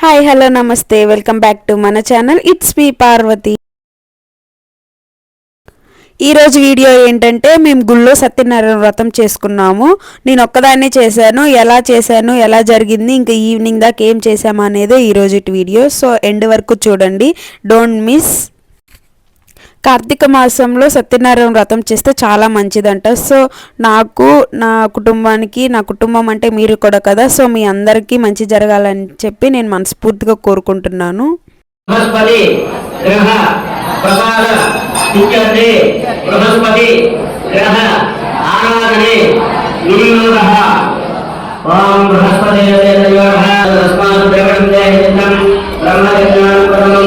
Hi hello నమస్తే. Welcome back to మన channel. It's మీ పార్వతి. ఈరోజు వీడియో ఏంటంటే మేము గుళ్ళో సత్యనారాయణ వ్రతం చేసుకున్నాము. నేను ఒక్కదాన్నే చేశాను. ఎలా చేశాను ఎలా జరిగింది ఇంకా ఈవినింగ్ దాకా ఏం చేశాము అనేది ఈరోజు వీడియో. సో ఎండ్ వరకు చూడండి. Don't miss. కార్తీక మాసంలో సత్యనారాయణ వ్రతం చేస్తే చాలా మంచిదంట. సో నాకు నా కుటుంబానికి నా కుటుంబం అంటే మీరు కూడా కదా. సో మీ అందరికీ మంచి జరగాలని చెప్పి నేను మనస్ఫూర్తిగా కోరుకుంటున్నాను. బృహస్పతి గ్రహ ప్రసాద బృహస్పతి గ్రహ ఆరాధనే వినియోగ ఓం బృహస్పతి తస్మాత్ పరమం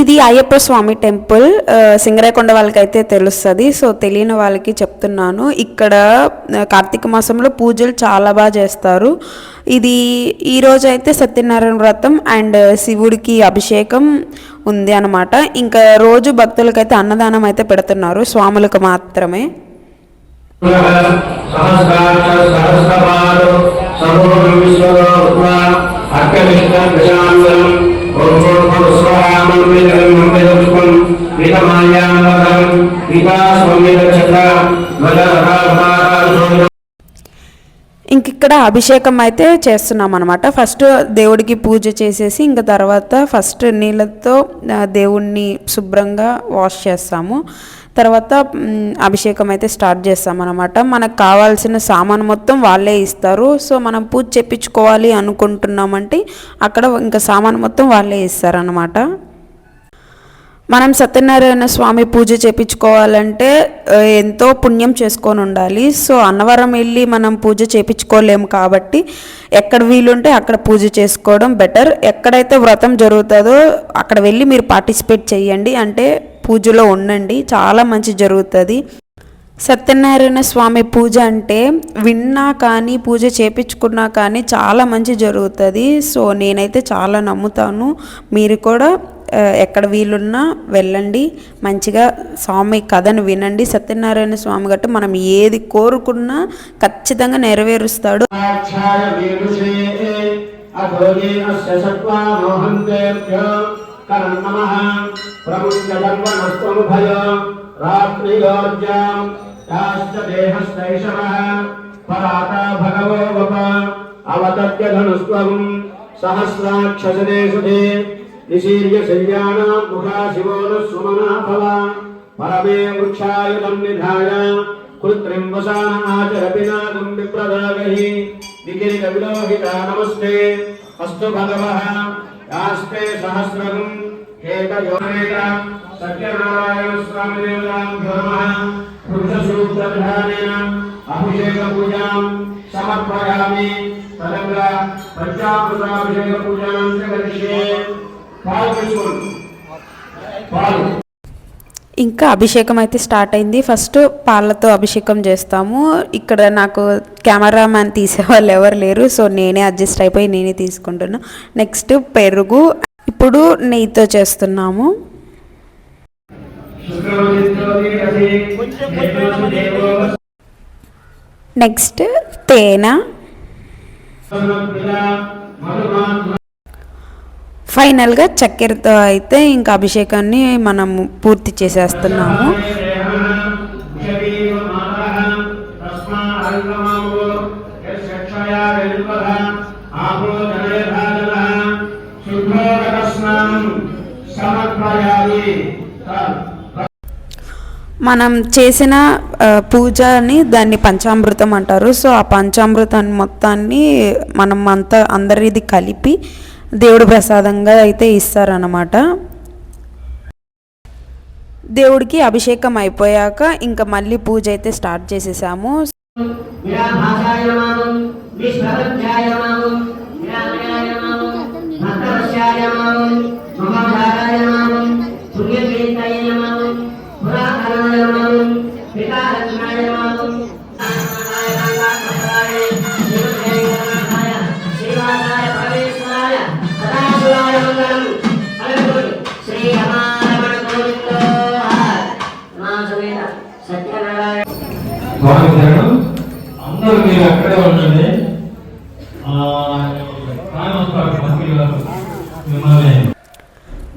ఇది అయ్యప్ప స్వామి టెంపుల్ సింగరేకొండ వాళ్ళకి వాళ్ళకైతే తెలుస్తుంది. సో తెలియని వాళ్ళకి చెప్తున్నాను. ఇక్కడ కార్తీక మాసంలో పూజలు చాలా బాగా చేస్తారు. ఇది ఈరోజు అయితే సత్యనారాయణ వ్రతం అండ్ శివుడికి అభిషేకం ఉంది అనమాట ఇంకా రోజు భక్తులకైతే అన్నదానం అయితే పెడుతున్నారు స్వాములకు మాత్రమే. సహస్రాక్ష ఇంకిక్కడ అభిషేకం అయితే చేస్తున్నాం అనమాట ఫస్ట్ దేవుడికి పూజ చేసేసి ఇంకా తర్వాత ఫస్ట్ నీళ్ళతో దేవుణ్ణి శుభ్రంగా వాష్ చేస్తాము. తర్వాత అభిషేకం అయితే స్టార్ట్ చేస్తామన్నమాట. మనకు కావాల్సిన సామాన్ మొత్తం వాళ్ళే ఇస్తారు. సో మనం పూజ చేపించుకోవాలి అనుకుంటున్నామంటే అక్కడ ఇంకా సామాన్ మొత్తం వాళ్ళే ఇస్తారనమాట మనం సత్యనారాయణ స్వామి పూజ చేపించుకోవాలంటే ఎంతో పుణ్యం చేసుకొని ఉండాలి. సో అన్నవరం వెళ్ళి మనం పూజ చేపించుకోలేము కాబట్టి ఎక్కడ వీలుంటే అక్కడ పూజ చేసుకోవడం బెటర్. ఎక్కడైతే వ్రతం జరుగుతుందో అక్కడ వెళ్ళి మీరు పార్టిసిపేట్ చేయండి. అంటే పూజలో ఉండండి. చాలా మంచి జరుగుతుంది. సత్యనారాయణ స్వామి పూజ అంటే విన్నా కానీ పూజ చేపించుకున్నా కానీ చాలా మంచి జరుగుతుంది. సో నేనైతే చాలా నమ్ముతాను. మీరు కూడా ఎక్కడ వీలున్నా వెళ్ళండి. మంచిగా స్వామి కథను వినండి. సత్యనారాయణ స్వామి గట్టు మనం ఏది కోరుకున్నా ఖచ్చితంగా నెరవేరుస్తాడు. ఆఛాయ సత్వా మోహంతేభ్యో కరం నమః ప్రముచ్య రాత్రియోర్జాం యాశ్చ దేహస్తైషవః పరాతా భగవో వప అవతత్య ధనుస్త్వం సహస్రాక్షసదే సుధే నిశీర్య శయ్యానాం ముఖా శివో సుమనా భవ పరమే వృక్షాయుధం నిధాయ కృత్రిం విప్రదాగహి విలోహిత నమస్తే అస్తు భగవః యాస్తే సహస్రం ఏకయోనేక సత్యనారాయణ స్వామి దేవతాభ్యో నమః పురుష సూక్త విధానేన అభిషేక పూజాం సమర్పయామి తదంగా పంచామృతాభిషేక పూజాం చ కరిష్యే పాలు తీసుకోండి పాలు ఇంకా అభిషేకం అయితే స్టార్ట్ అయింది. ఫస్ట్ పాలతో అభిషేకం చేస్తాము. ఇక్కడ నాకు కెమెరామ్యాన్ తీసేవాళ్ళు ఎవరు లేరు. సో నేనే అడ్జస్ట్ అయిపోయి నేనే తీసుకుంటున్నా. నెక్స్ట్ పెరుగు. ఇప్పుడు నెయ్యితో చేస్తున్నాము. నెక్స్ట్ తేనె. ఫైనల్గా చక్కెరతో అయితే ఇంకా అభిషేకాన్ని మనం పూర్తి చేసేస్తున్నాము. మనం చేసిన పూజని దాన్ని పంచామృతం అంటారు. సో ఆ పంచామృతాన్ని మొత్తాన్ని మనం అంతా అందరిది కలిపి దేవుడు ప్రసాదంగా అయితే ఇస్తారన్నమాట. దేవుడికి అభిషేకం అయిపోయాక ఇంకా మళ్ళీ పూజ అయితే స్టార్ట్ చేసేసాము. విరాభాసాయ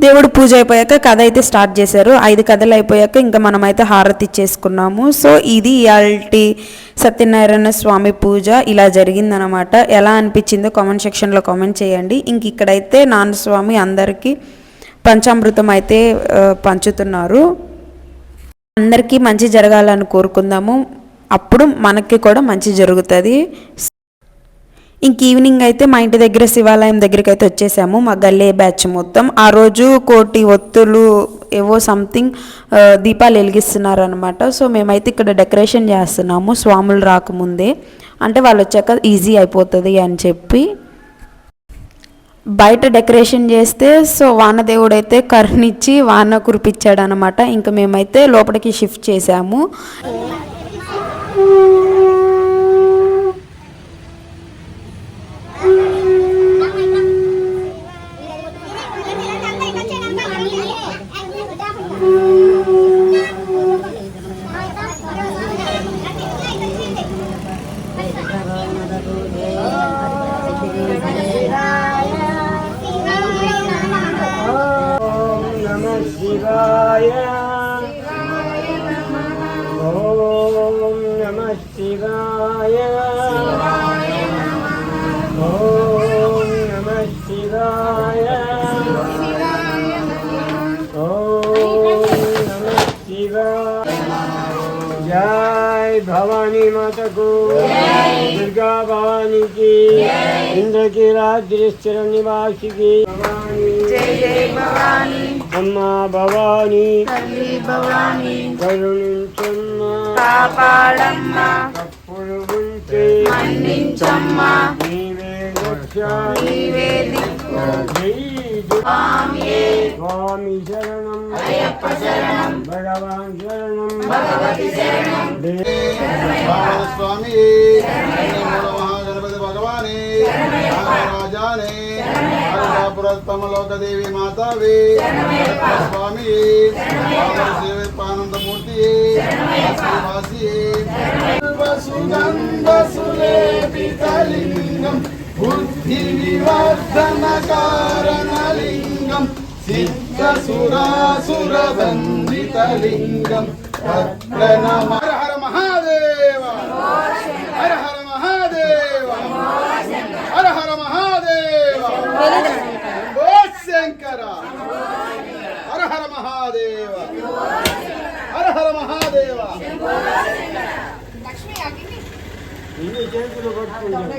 దేవుడు పూజ అయిపోయాక కథ అయితే స్టార్ట్ చేశారు. ఐదు కథలు అయిపోయాక ఇంకా మనమైతే హారతి ఇచ్చేసుకున్నాము. సో ఇది ఇయాల్టీ సత్యనారాయణ స్వామి పూజ. ఇలా జరిగిందనమాట. ఎలా అనిపించిందో కామెంట్ సెక్షన్లో కామెంట్ చేయండి. ఇంక ఇక్కడైతే నాన్నస్వామి అందరికీ పంచామృతం అయితే పంచుతున్నారు. అందరికీ మంచి జరగాలని కోరుకుందాము. అప్పుడు మనకి కూడా మంచి జరుగుతుంది. ఇంక ఈవినింగ్ అయితే మా ఇంటి దగ్గర శివాలయం దగ్గరికి అయితే వచ్చేసాము. మా గల్లే బ్యాచ్ మొత్తం. ఆ రోజు కోటి ఒత్తులు ఏవో సంథింగ్ దీపాలు వెలిగిస్తున్నారు అనమాట సో మేమైతే ఇక్కడ డెకరేషన్ చేస్తున్నాము స్వాములు రాకముందే. అంటే వాళ్ళు వచ్చాక ఈజీ అయిపోతుంది అని చెప్పి. బయట డెకరేషన్ చేస్తే సో వానదేవుడు అయితే కరుణిచ్చి వాన కురిపించాడు అనమాట ఇంకా మేమైతే లోపలికి షిఫ్ట్ చేసాము. మాతకు దుర్గా భవానీకి ఇంద్రకీలాద్రిశ్చర నివాసికి భవానీ. అమ్మా భవానీ. కరుణించమ్మా. కాపాడమ్మా. తప్పులు ఉంటే మన్నించమ్మా. నీవే రక్ష. నీవే దిక్కు. స్వామి శరణం. అయ్యప్ప శరణం భగవాన్ శరణం భగవతి శరణం స్వామి మహాగణపతి భగవాని రాజానే పురస్తమలోకదేవి మాతావి స్వామి ఆనందమూర్తి శ్రీవాసి సుగంధ సులేపితలింగం బుద్ధి వివర్ధన కారణలింగం సిద్ధ సురాసురబంధితలింగం ప్రణమ హర హర మహాదేవ హర హర మహాదేవ హర హర మహాదేవ ఓ శంకర హర హర మహాదేవ హర హర మహాదేవ ఇన్ని చేతులు పట్టుకుంటే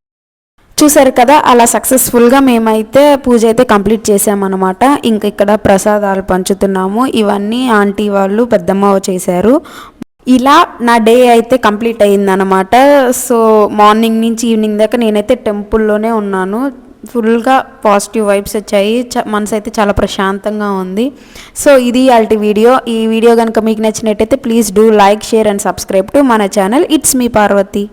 చూసారు కదా అలా సక్సెస్ఫుల్గా మేమైతే పూజ అయితే కంప్లీట్ చేసామన్నమాట ఇంక ఇక్కడ ప్రసాదాలు పంచుతున్నాము. ఇవన్నీ ఆంటీ వాళ్ళు పెద్దమ్మ చేశారు. ఇలా నా డే అయితే కంప్లీట్ అయ్యిందనమాట సో మార్నింగ్ నుంచి ఈవినింగ్ దాకా నేనైతే టెంపుల్లోనే ఉన్నాను. ఫుల్గా పాజిటివ్ వైబ్స్ వచ్చాయి. చ మనసు అయితే చాలా ప్రశాంతంగా ఉంది. సో ఇది అల్టి వీడియో. ఈ వీడియో కనుక మీకు నచ్చినట్టయితే please do like share and subscribe to మన ఛానల్. It's me Parvati.